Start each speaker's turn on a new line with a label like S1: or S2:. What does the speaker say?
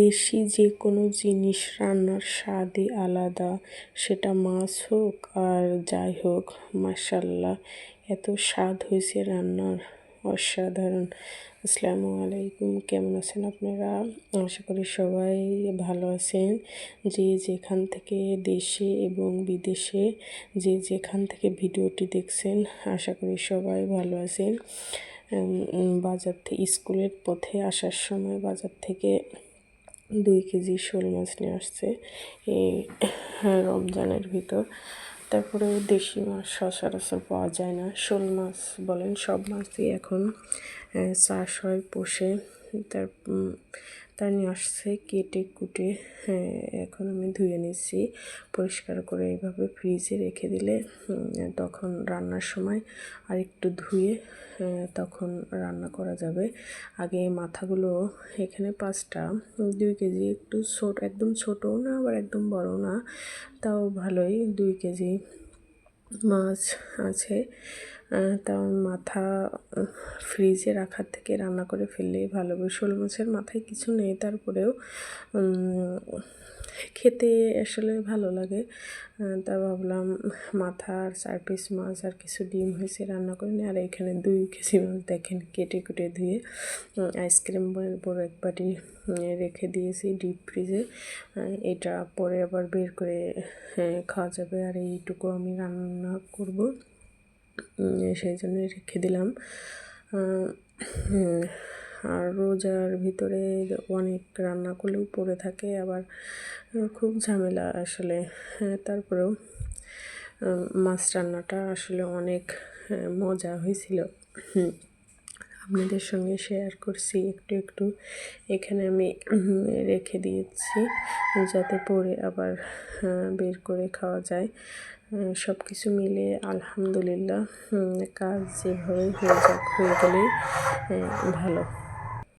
S1: দেশি যে কোনো জিনিস রান্নার স্বাদই আলাদা। সেটা মাছ হোক আর যাই হোক মাসাল্লাহ এত স্বাদ হয়েছে রান্নার। অসাধারণ। আসসালামু আলাইকুম, কেমন আছেন আপনারা? আশা করি সবাই ভালো আছেন। যে যেখান থেকে দেশে এবং বিদেশে যে যেখান থেকে ভিডিওটি দেখছেন, আশা করি সবাই ভালো আছেন। বাজার থেকে স্কুলের পথে আসার সময় বাজার থেকে দুই কেজি শোল মাছ নিয়ে আসছে এই রমজানের ভিতর। তারপরে দেশি মাছ সচরাচর পাওয়া যায় না। শোল মাছ বলেন, সব মাছই এখন চাষ হয়, পোষে। তার তার নিয়ে আসছে কেটে কুটে হ্যাঁ, এখন আমি ধুয়ে নিচ্ছি। পরিষ্কার করে এইভাবে ফ্রিজে রেখে দিলে তখন রান্নার সময় আর একটু ধুয়ে তখন রান্না করা যাবে। আগে মাথাগুলো এখানে পাঁচটা দুই কেজি একটু ছোট একদম ছোটও না আবার একদম বড় না তাও ভালোই দুই কেজি মাছ আছে। তাও মাথা ফ্রিজে রাখার থেকে রান্না করে ফেললেই ভালো। শোল মাছের মাথায় কিছু নেই, তারপরেও খেতে আসলে ভালো লাগে। তা ভাবলাম মাথা আর চার পিস মাছ আর কিছু ডিম হয়েছে রান্না করে নিই আর এখানে দুই কেজি মাছ দেখেন কেটে কুটে ধুয়ে আইসক্রিম বড় এক বাটি রেখে দিয়েছি ডিপ ফ্রিজে এটা পরে আবার বের করে খাওয়া যাবে। আর এইটুকু আমি রান্না করব। সেই জন্য রেখে দিলাম। আর রোজার ভিতরে অনেক রান্না করলেও পড়ে থাকে আবার খুব ঝামেলা আসলে। হ্যাঁ, তারপরেও মাছ রান্নাটা আসলে অনেক মজা হয়েছিল। আপনাদের সঙ্গে শেয়ার করছি, একটু একটু। এখানে আমি রেখে দিয়েছি যাতে পরে আবার বের করে খাওয়া যায়। সব কিছু মিলে আলহামদুলিল্লাহ কাজ যেভাবে হয়ে যাক, হয়ে গেলেই ভালো।